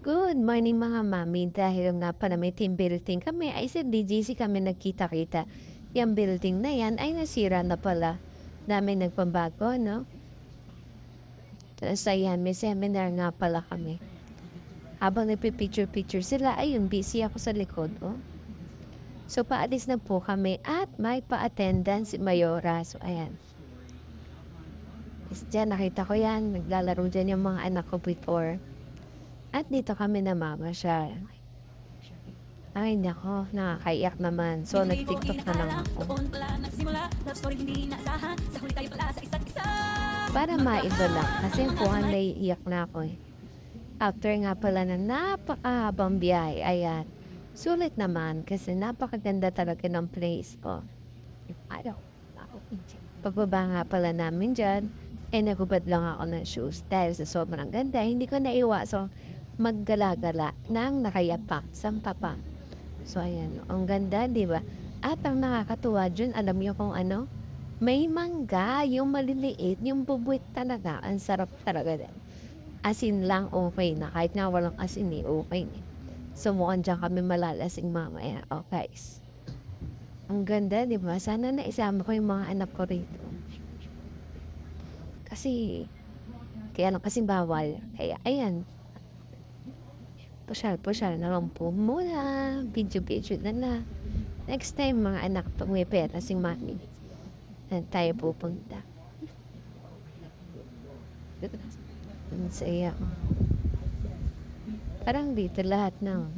Good morning mga mami. Dahil nga pala may team building kami, ay sa DGC kami nagkita-kita. Yung building na yan ay nasira na pala. Dami nagpambago, no? Tapos ayan, may seminar nga pala kami. Habang nagpipicture-picture sila, ayun, busy ako sa likod, oh. So, paalis na po kami at may pa-attendance si Mayora. So, ayan. Is dyan, nakita ko yan. Naglalaro dyan yung mga anak ko before. At dito kami namamasyal. Ay, nako, nakakaiyak naman. So, nag-tiktok na lang ako. Para maiba lang. Kasi puhan naiiyak na ako eh. After nga pala na napakahabang biyahe, ayan. Sulit naman kasi napakaganda talaga ng place ko. Ano? Pagbaba nga pala namin dyan, eh nagubad lang ako ng shoes dahil sa sobrang ganda, hindi ko naiwasong maggala-gala nang nakayapak sa papa. So ayan, ang ganda, di ba? At ang nakakatuwa dyan, alam niyo kung ano? May mangga, yung maliliit, yung bubuit talaga. Ang sarap talaga din. Asin lang, okay na. Kahit nga walang asin eh, okay na. So mukhang dyan kami malalasing mamaya. Okay. Ang ganda, di ba? Sana na isama ko yung mga anak ko rito. Kasi, kaya lang kasing bawal. Kaya, ayan. Pusyal-pusyal na lang po muna. Video-video na lang. Next time, mga anak, pag may pera, sing mami. Saan tayo pupunta? Ang saya ko. Parang dito lahat ng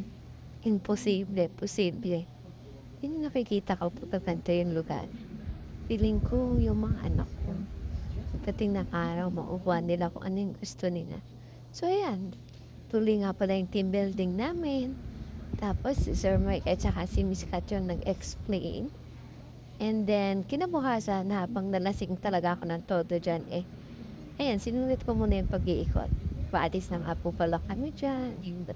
imposible, posible. Yun yung nakikita ko pag ganito yung lugar. Feeling ko yung mga anak ko. Pagdating ng araw, maupuan nila kung ano yung gusto nila. So, ayan. Tuloy nga pala yung team building namin. Tapos, si Sir Mike at saka si Miss Kat nag-explain. And then, kinabukasan, habang nalasing talaga ako ng todo dyan, eh, ayan, sinulit ko muna yung pag-iikot. Paalis na nga po pala kami dyan. Yung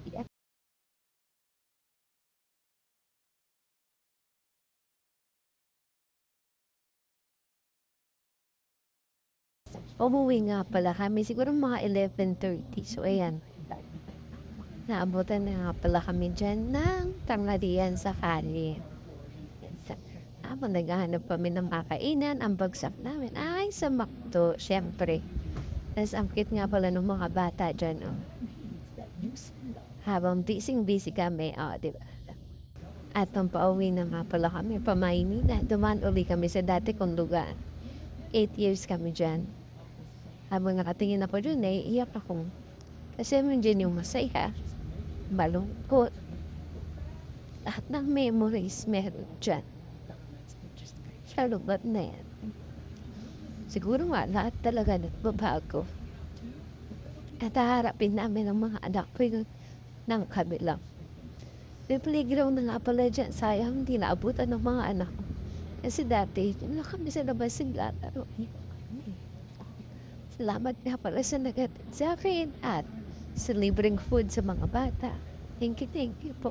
Umuwi nga pala kami, siguro mga 11.30. So, ayan. Naabutan na nga pala kami dyan ng tanghalian sa kali. Habang naghahanap kami ng makainan, ang bagsak namin ay sa McDo, syempre. Tapos ang cute nga pala ng mga bata dyan, oh. Habang busy-busy kami, oh, di ba? At nung pauwi na nga pala kami, pamaynila, dumaan uli kami sa dati kong lugar. Eight years kami dyan. Habang nakatingin ako dun, eh, iyak ako. Kasi dyan yung masaya, malungkot. Lahat ng memories meron dyan. Sa lugar na yan. Siguro nga, lahat talaga nagbabago. At haharapin namin ang mga anak ko yun ng kabilang. May playground na nga pala dyan. Sayang, hindi naabutan ng mga anak ko. Kasi dati, yun lang kami sa labas naglalaro. Salamat nga pala sa nagatid sa akin at sa libreng food sa mga bata. Thank you, thank you po.